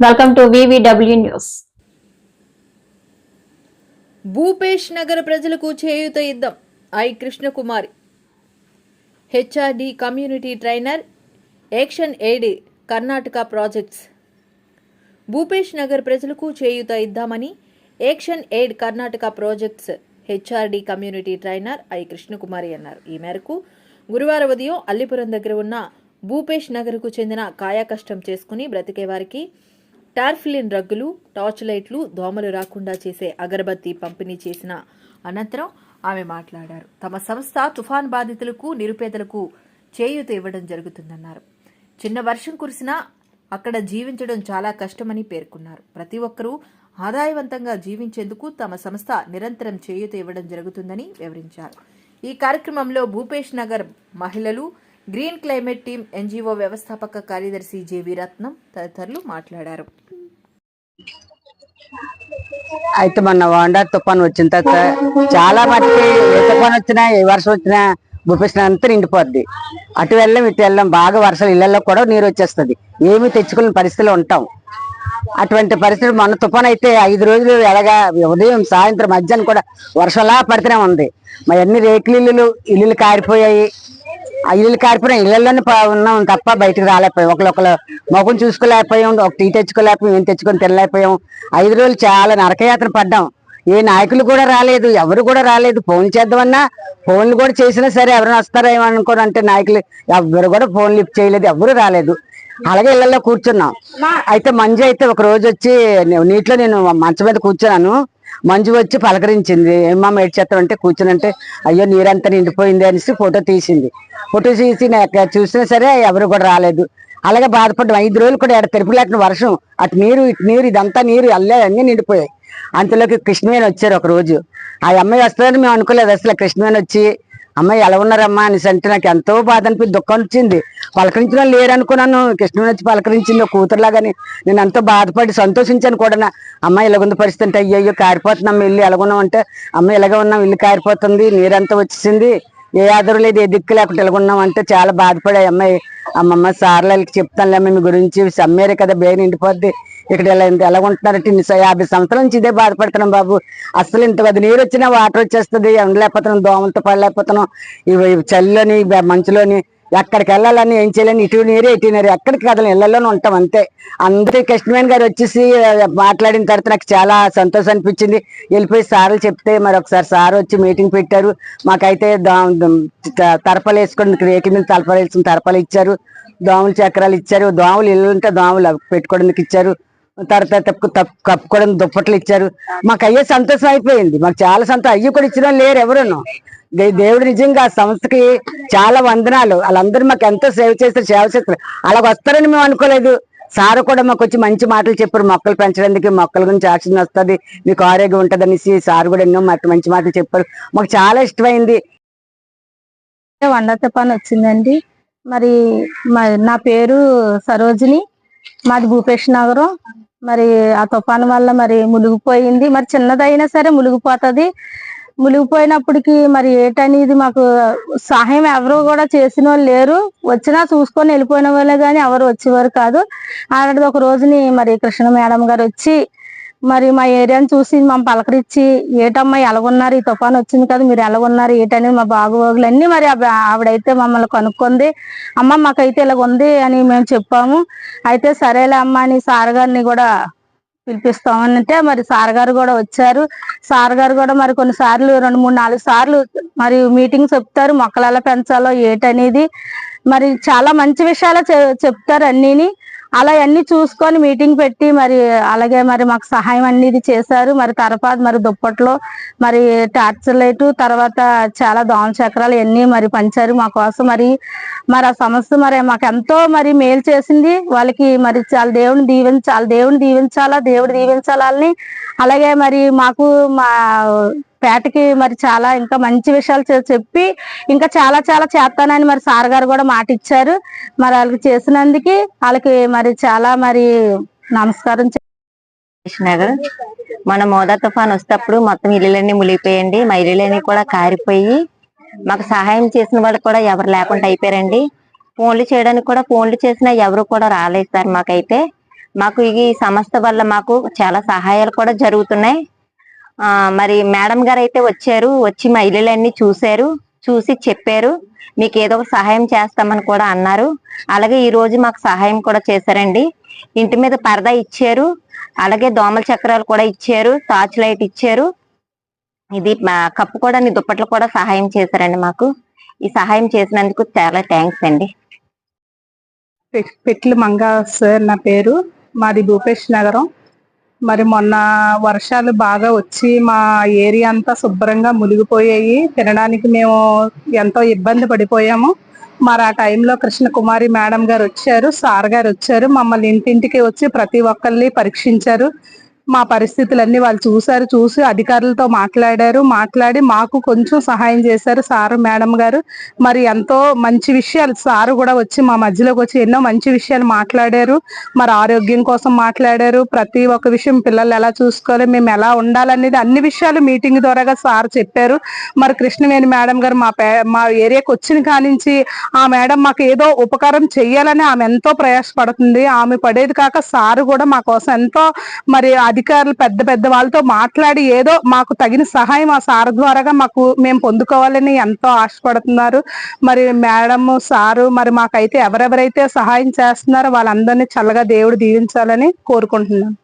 Welcome to VVW news Bhupesh Nagar ప్రజలకు చేయూత ఇద్దాం I. Krishnakumari. HRD community trainer action aid Karnataka projects. Bhupesh Nagar ప్రజలకు చేయూత ఇద్దామని action aid Karnataka projects HRD community trainer I. Krishnakumari అన్నారు. ఈ మేరకు గురువారం ఉదయం అల్లిపురం దగ్గర ఉన్న భూపేష్ నగర్కు చెందిన కాయాకష్టం చేసుకుని బ్రతికే వారికి టార్ఫిలిన్ రగ్గులు టార్చ్ లైట్లు దోమలు రాకుండా చేసే అగరబత్తి పంపిణీ చేసిన అనంతరం ఆమె మాట్లాడారు. తమ సంస్థ తుఫాన్ బాధితులకు నిరుపేదలకు చేయూత ఇవ్వడం జరుగుతుందన్నారు. చిన్న వర్షం కురిసినా అక్కడ జీవించడం చాలా కష్టమని పేర్కొన్నారు. ప్రతి ఒక్కరూ ఆదాయవంతంగా జీవించేందుకు తమ సంస్థ నిరంతరం చేయూత ఇవ్వడం జరుగుతుందని వివరించారు. ఈ కార్యక్రమంలో భూపేష్ నగర్ మహిళలు గ్రీన్ క్లైమేట్ టీం ఎన్జిఓ వ్యవస్థాపక కార్యదర్శి జేవి రత్నం తదితరులు మాట్లాడారు. అయితే మొన్న వాండా తుఫాన్ వచ్చిన తర్వాత చాలా మట్టుకి ఏ తుఫాన్ వచ్చినా ఏ వర్షం వచ్చినా భూపేశ్వరం అంతా నిండిపోద్ది. అటు వెళ్ళం ఇటు వెళ్ళాం బాగా వర్షాలు ఇళ్ళలో కూడా నీరు వచ్చేస్తుంది. ఏమీ తెచ్చుకునే పరిస్థితిలో ఉంటాం. అటువంటి పరిస్థితి మొన్న తుఫాన్ అయితే ఐదు రోజులు ఎలాగా ఉదయం సాయంత్రం మధ్యాహ్నం కూడా వర్షంలా పడితేనే ఉంది. మా అన్ని రేకులు ఇల్లులు ఇల్లులు కారిపోయాయి. ఆ ఇల్లు కారిపోయిన ఇళ్ళలోనే ఉన్నాం తప్ప బయటకు రాలేకపోయాం. ఒకళ్ళొకరు మొఖం చూసుకోలేకపోయాం ఒక టీ తెచ్చుకోలేకపోయాం ఏం తెచ్చుకొని తినలేకపోయాం. ఐదు రోజులు చాలా నరకయాత్ర పడ్డాం. ఏ నాయకులు కూడా రాలేదు ఎవరు కూడా రాలేదు. ఫోన్ చేద్దామన్నా ఫోన్లు కూడా చేసినా సరే ఎవరైనా వస్తారేమో అనుకోని అంటే నాయకులు ఎవరు కూడా ఫోన్ లిఫ్ట్ చేయలేదు ఎవరు రాలేదు. అలాగే ఇళ్ళలో కూర్చున్నాం. అయితే మంజు అయితే ఒక రోజు వచ్చి నీటిలో నేను మంచం మీద కూర్చున్నాను. మంజు వచ్చి పలకరించింది. ఏమమ్మా ఏడ్చేస్తామంటే కూర్చునంటే అయ్యో నీరంతా నిండిపోయింది అనేసి ఫోటో తీసింది. ఫోటో తీసి చూసినా సరే ఎవరు కూడా రాలేదు. అలాగే బాధపడ్డాం. ఐదు రోజులు కూడా ఎక్కడ తెరుపులేక వర్షం అటు నీరు ఇటు నీరు ఇదంతా నీరు అల్లే అన్ని నిండిపోయాయి. అంతలోకి కృష్ణవేణి వచ్చారు ఒక రోజు ఆ అమ్మాయి వస్తుందని మేము అనుకోలేదు అసలు. కృష్ణవేణి వచ్చి అమ్మాయి ఎలా ఉన్నారమ్మా అనేసి అంటే నాకు ఎంతో బాధ అనిపి దుఃఖం వచ్చింది పలకరించిన వాళ్ళు లేరు అనుకున్నాను కృష్ణుడు వచ్చి పలకరించింది ఒక కూతురులాగాని. నేను ఎంతో బాధపడి సంతోషించాను కూడా నా. అమ్మాయి ఇలాగుంది పరిస్థితి అంటే అయ్యో అయ్యో కారిపోతున్నాం ఇల్లు ఎలాగున్నాం అంటే అమ్మాయి ఇలాగే ఉన్నాం ఇల్లు కారిపోతుంది నీరంతా వచ్చేసింది. ఏ ఆధారం లేదు ఏ దిక్కు లేకుండా ఇలాగున్నాం అంటే చాలా బాధపడే అమ్మాయి అమ్మమ్మ సార్లకి చెప్తానులే మీ గురించి సమ్మేరే కదా బేరు నిండిపోద్ది. ఇక్కడ ఎలా ఎలా ఉంటున్నారంటే ఇన్ని యాభై సంవత్సరాల నుంచి ఇదే బాధపడుతున్నాం బాబు. అసలు ఇంత కొద్ది నీరు వచ్చినా వాటర్ వచ్చేస్తుంది. ఉండలేకపోతున్నాం దోమలతో పడలేకపోతున్నాం. ఇవి చలిలోని మంచులోని ఎక్కడికి వెళ్ళాలని ఏం చేయాలని ఇటు నీరే ఇటు నీరు. ఎక్కడికి కదలని ఇళ్ళలోనే ఉంటాం అంతే. అందరి కృష్ణవేణి గారు వచ్చేసి మాట్లాడిన తర్వాత నాకు చాలా సంతోషం అనిపించింది. వెళ్ళిపోయి సార్లు చెప్తే మరి ఒకసారి సార్ వచ్చి మీటింగ్ పెట్టారు. మాకైతే దా- ద- తరపలు రేకి మీద తలపలు వేసుకుని తరపలు ఇచ్చారు. దోమలు చక్రాలు ఇచ్చారు. దోమలు ఇల్లు ఉంటే దోమలు పెట్టుకోవడానికి ఇచ్చారు. తర్వాత తప్పు తప్పు కప్పుకోవడం దుప్పట్లు ఇచ్చారు. మాకు అయ్యే సంతోషం అయిపోయింది. మాకు చాలా సంతోషం. అయ్యి కూడా ఇచ్చిన లేరు ఎవరును. దేవుడు నిజంగా ఆ సంస్థకి చాలా వందనాలు. వాళ్ళందరూ మాకు ఎంతో సేవ చేస్తారు సేవ చేస్తారు. అలాగ వస్తారని మేము అనుకోలేదు. సార్ కూడా మాకు వచ్చి మంచి మాటలు చెప్పారు. మొక్కలు పెంచడానికి మొక్కల గురించి ఆక్సిజన్ వస్తుంది. మీకు ఆరోగ్యం ఉంటుంది అనేసి సార్ కూడా ఎన్నో మాకు మంచి మాటలు చెప్పారు. మాకు చాలా ఇష్టమైంది. వండత పని వచ్చిందండి. మరి నా పేరు సరోజిని. మాది భూపేష్ నగరం. మరి ఆ తుఫాన్ వల్ల మరి మునిగిపోయింది. మరి చిన్నదైనా సరే మునిగిపోతుంది. మునిగిపోయినప్పటికి మరి ఏటనేది మాకు సహాయం ఎవరు కూడా చేసిన వాళ్ళు లేరు. వచ్చినా చూసుకొని వెళ్ళిపోయిన వాళ్ళే కానీ ఎవరు వచ్చేవారు కాదు. ఆడది ఒక రోజుని మరి కృష్ణ మేడం గారు వచ్చి మరి మా ఏరియాని చూసి మా పలకరించి ఏటమ్మా ఎలాగున్నారు? ఈ తుఫాన్ వచ్చింది కదా మీరు ఎలాగున్నారు? ఏటని మా బాగోగులు అన్ని మరి ఆవిడ- ఆవిడైతే మమ్మల్ని కనుక్కుంది. అమ్మ మాకైతే ఇలాగ ఉంది అని మేము చెప్పాము. అయితే సరేలే అమ్మ అని సార్ గారిని కూడా పిలిపిస్తామనంటే మరి సార్ గారు కూడా వచ్చారు. సార్ గారు కూడా మరి కొన్నిసార్లు రెండు మూడు నాలుగు సార్లు మరి మీటింగ్ చెప్తారు. మొక్కలు ఎలా పెంచాలో ఏటనేది. మరి చాలా మంచి విషయాలు చె- చెప్తారు అన్నీని. అలా అన్ని చూసుకొని మీటింగ్ పెట్టి మరి అలాగే మరి మాకు సహాయం అనేది చేశారు. మరి తర్వాత మరి దుప్పట్లో మరి టార్చ్ లైట్ తర్వాత చాలా దోమ చక్రాలు అన్ని మరి పంచారు మా కోసం. మరి మరి ఆ సమస్య మరి మాకు ఎంతో మరి మేలు చేసింది. వాళ్ళకి మరి చాలా దేవుని దీవించాలి దేవుని దీవించాలా దేవుడు దీవించాలని అలాగే మరి మాకు మా పేటకి మరి చాలా ఇంకా మంచి విషయాలు చెప్పి ఇంకా చాలా చాలా చేస్తానని మరి సార్ గారు కూడా మాట ఇచ్చారు. మరి వాళ్ళకి చేసినందుకు వాళ్ళకి మరి చాలా మరి నమస్కారం చెప్- నగర్ మన మోదా తుఫాన్ వస్తేప్పుడు మొత్తం ఇల్లులన్నీ మునిగిపోయండి మా ఇల్లులన్నీ కూడా కారిపోయి మాకు సహాయం చేసిన వాళ్ళు కూడా ఎవరు లేకుండా అయిపోయారండి. ఫోన్లు చేయడానికి కూడా ఫోన్లు చేసినా ఎవరు కూడా రాలేదు సార్ మాకైతే. మాకు ఈ సంస్థ వల్ల మాకు చాలా సహాయాలు కూడా జరుగుతున్నాయి. మరి మేడం గారు అయితే వచ్చారు వచ్చి మా ఇల్లులన్నీ చూశారు చూసి చెప్పారు. మీకు ఏదో ఒక సహాయం చేస్తామని కూడా అన్నారు. అలాగే ఈ రోజు మాకు సహాయం కూడా చేశారండి. ఇంటి మీద పరదా ఇచ్చారు. అలాగే దోమల చక్రాలు కూడా ఇచ్చారు. టార్చ్ లైట్ ఇచ్చారు. ఇది మా కప్పు కూడా నీ దుప్పట్లు కూడా సహాయం చేశారండి మాకు. ఈ సహాయం చేసినందుకు చాలా థ్యాంక్స్ అండి. పెట్లు పెట్ల మంగా సార్ నా పేరు. మాది భూపేష్ నగరం. మరి మొన్న వర్షాలు బాగా వచ్చి మా ఏరియా అంతా శుభ్రంగా మునిగిపోయాయి. తినడానికి మేము ఎంతో ఇబ్బంది పడిపోయాము. మరి ఆ టైంలో కృష్ణకుమారి మేడం గారు వచ్చారు సార్ గారు వచ్చారు. మమ్మల్ని ఇంటింటికి వచ్చి ప్రతి ఒక్కరిని పరీక్షించారు. మా పరిస్థితులన్నీ వాళ్ళు చూశారు చూసి అధికారులతో మాట్లాడారు. మాట్లాడి మాకు కొంచెం సహాయం చేశారు సారు మేడం గారు. మరి ఎంతో మంచి విషయాలు సారు కూడా వచ్చి మా మధ్యలోకి వచ్చి ఎన్నో మంచి విషయాలు మాట్లాడారు. మరి ఆరోగ్యం కోసం మాట్లాడారు. ప్రతి ఒక్క విషయం పిల్లలు ఎలా చూసుకోవాలి మేము ఎలా ఉండాలనేది అన్ని విషయాలు మీటింగ్ ద్వారాగా సార్ చెప్పారు. మరి కృష్ణవేణి మేడం గారు మా పే మా ఏరియాకి వచ్చిన కానించి ఆ మేడం మాకు ఏదో ఉపకారం చెయ్యాలని ఆమె ఎంతో ప్రయాసపడుతుంది. ఆమె పడేది కాక సారు కూడా మా కోసం ఎంతో మరి అధికారులు పెద్ద పెద్ద వాళ్ళతో మాట్లాడి ఏదో మాకు తగిన సహాయం ఆ సార్ ద్వారాగా మాకు మేము పొందుకోవాలని ఎంతో ఆశపడుతున్నారు. మరి మేడం సారు మరి మాకైతే ఎవరెవరైతే సహాయం చేస్తున్నారో వాళ్ళందరినీ చల్లగా దేవుడు దీవించాలని కోరుకుంటున్నాను.